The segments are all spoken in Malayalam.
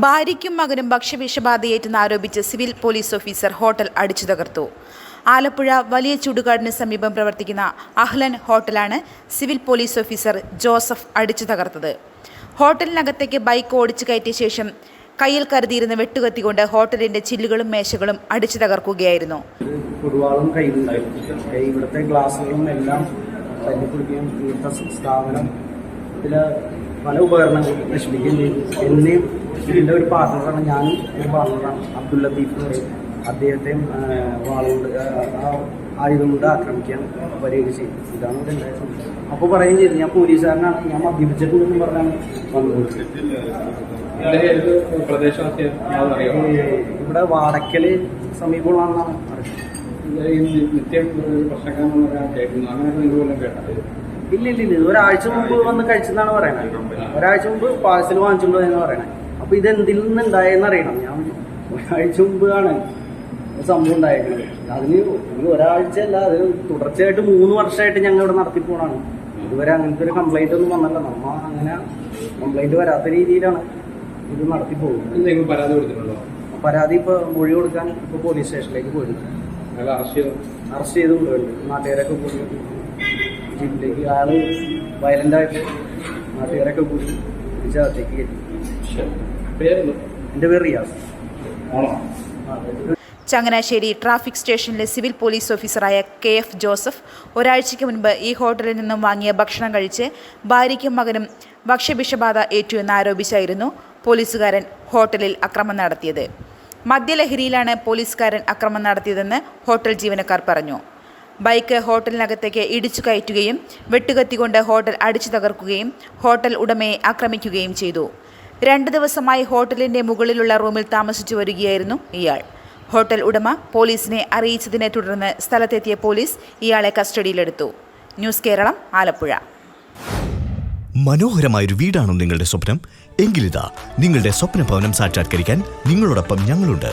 ഭാര്യയ്ക്കും മകനും ഭക്ഷ്യവിഷബാധയേറ്റെന്ന് ആരോപിച്ച് സിവിൽ പോലീസ് ഓഫീസർ ഹോട്ടൽ അടിച്ചു തകർത്തു. ആലപ്പുഴ വലിയ ചുടുകാടിന് സമീപം പ്രവർത്തിക്കുന്ന അഹ്ലൻ ഹോട്ടലാണ് സിവിൽ പോലീസ് ഓഫീസർ ജോസഫ് അടിച്ചു തകർത്തത്. ഹോട്ടലിനകത്തേക്ക് ബൈക്ക് ഓടിച്ചു കയറ്റിയ ശേഷം കയ്യിൽ കരുതിയിരുന്ന വെട്ടുകത്തിക്കൊണ്ട് ഹോട്ടലിന്റെ ചില്ലുകളും മേശകളും അടിച്ചു തകർക്കുകയായിരുന്നു. എല്ലാം പല ഉപകരണങ്ങളും നശിപ്പിക്കുകയും ചെയ്തു. എന്നെയും ഇതിന്റെ ഒരു പാർട്ണറാണ് ഞാനും ഒരു പാർട്ണറാണ് അബ്ദുൽ ലത്തീഫ് എന്ന് പറയും. അദ്ദേഹത്തെയും വാളുകൊണ്ട് ആയുധം കൊണ്ട് ആക്രമിക്കാൻ വരികയൊക്കെ ചെയ്തു. ഇതാണ് ഇവിടെ ഉണ്ടായത് അപ്പോൾ പറയുകയും ചെയ്തു ഞാൻ പോലീസുകാരനാണ് ഞാൻ മദ്യപിച്ചിട്ടുണ്ടെന്ന് പറഞ്ഞാണ് വന്നത്. ഇവിടെ വാടക്കൽ കേട്ടത് ഇല്ല ഇല്ല ഇല്ല ഇത് ഒരാഴ്ച മുമ്പ് വന്ന് കഴിച്ചെന്നാണ് പറയണത് ഒരാഴ്ച മുമ്പ് പാഴ്സൽ വാങ്ങിച്ചുകൊണ്ട് എന്ന് പറയണേ അപ്പൊ ഇത് എന്തിൽ നിന്ന് അറിയണം ഞാൻ ഒരാഴ്ച മുമ്പാണ് സംഭവം ഉണ്ടായേക്കുന്നത് അതിന് ഒരു ഒരാഴ്ച അല്ല അത് തുടർച്ചയായിട്ട് മൂന്ന് വർഷമായിട്ട് ഞങ്ങൾ ഇവിടെ നടത്തി പോണാണ് ഇതുവരെ അങ്ങനത്തെ ഒരു കംപ്ലൈന്റ് ഒന്നും വന്നല്ല. നമ്മ അങ്ങനെ കംപ്ലൈന്റ് വരാത്ത രീതിയിലാണ് ഇത് നടത്തി പോകുന്നത്. പരാതി കൊടുത്തിട്ടുണ്ടോ? പരാതി ഇപ്പൊ മൊഴി കൊടുക്കാൻ ഇപ്പൊ പോലീസ് സ്റ്റേഷനിലേക്ക് പോയി അയാൾ അറസ്റ്റ് ചെയ്തു? കൊണ്ടുപോയി നാട്ടുകാരൊക്കെ കൂടി ജീപ്പിലേക്ക് അയാൾ വയലന്റ് ആയിട്ട് നാട്ടുകാരൊക്കെ പോയി തിരിച്ചകത്തേക്ക് കയറ്റി എന്റെ പേര് റിയാസ്. ചങ്ങനാശ്ശേരി ട്രാഫിക് സ്റ്റേഷനിലെ സിവിൽ പോലീസ് ഓഫീസറായ കെ എഫ് ജോസഫ് ഒരാഴ്ചയ്ക്ക് മുൻപ് ഈ ഹോട്ടലിൽ നിന്നും വാങ്ങിയ ഭക്ഷണം കഴിച്ച് ഭാര്യയ്ക്കും മകനും ഭക്ഷ്യവിഷബാധ ഏറ്റു എന്നാരോപിച്ചായിരുന്നു പോലീസുകാരൻ ഹോട്ടലിൽ അക്രമം നടത്തിയത്. മദ്യലഹരിയിലാണ് പോലീസുകാരൻ അക്രമം നടത്തിയതെന്ന് ഹോട്ടൽ ജീവനക്കാർ പറഞ്ഞു. ബൈക്ക് ഹോട്ടലിനകത്തേക്ക് ഇടിച്ചു കയറ്റുകയും വെട്ടുകത്തിക്കൊണ്ട് ഹോട്ടൽ അടിച്ചു തകർക്കുകയും ഹോട്ടൽ ഉടമയെ ആക്രമിക്കുകയും ചെയ്തു. രണ്ട് ദിവസമായി ഹോട്ടലിന്റെ മുകളിലുള്ള റൂമിൽ താമസിച്ചു വരികയായിരുന്നു ഇയാൾ. ഹോട്ടൽ ഉടമ പോലീസിനെ അറിയിച്ചതിനെ തുടർന്ന് സ്ഥലത്തെത്തിയ പോലീസ് ഇയാളെ കസ്റ്റഡിയിലെടുത്തു. ന്യൂസ് കേരളം ആലപ്പുഴ. മനോഹരമായൊരു വീടാണോ നിങ്ങളുടെ സ്വപ്നം. എങ്കിലിതാ നിങ്ങളുടെ സ്വപ്ന ഭവനം സാക്ഷാത്കരിക്കാൻ നിങ്ങളോടൊപ്പം ഞങ്ങളുണ്ട്.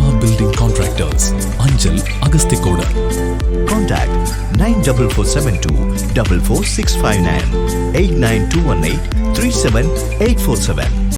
Contractors, Anjal Agastikoda. Contact 94472 44659 89218 37847.